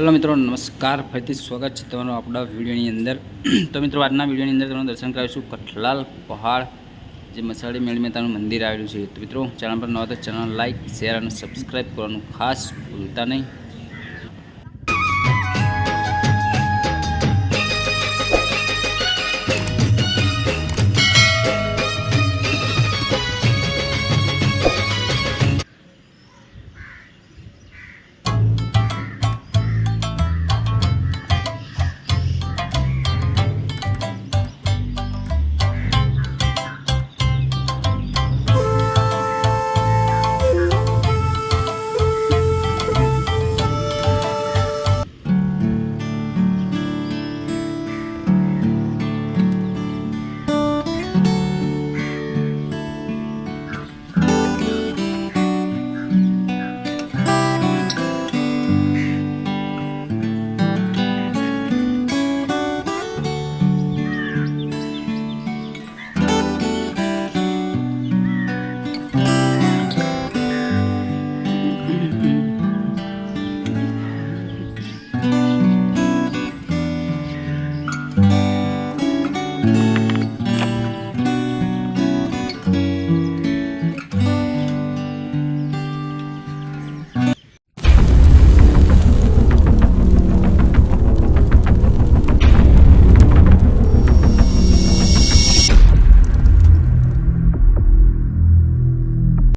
Hello મિત્રો, નમસ્કાર. ફરીથી સ્વાગત છે તમારું આપણા વિડીયોની અંદર. તો મિત્રો, આજના વિડીયોની અંદર તમને દર્શન કરાવીશું. કઠલાલ પહાડ, જે મસાળી મેળ મહેતાનું મંદિર આવેલું છે. તો મિત્રો, ચેનલ પર નવા તો ચેનલ લાઇક શેર અને સબસ્ક્રાઈબ કરવાનું ખાસ ભૂલતા નહીં.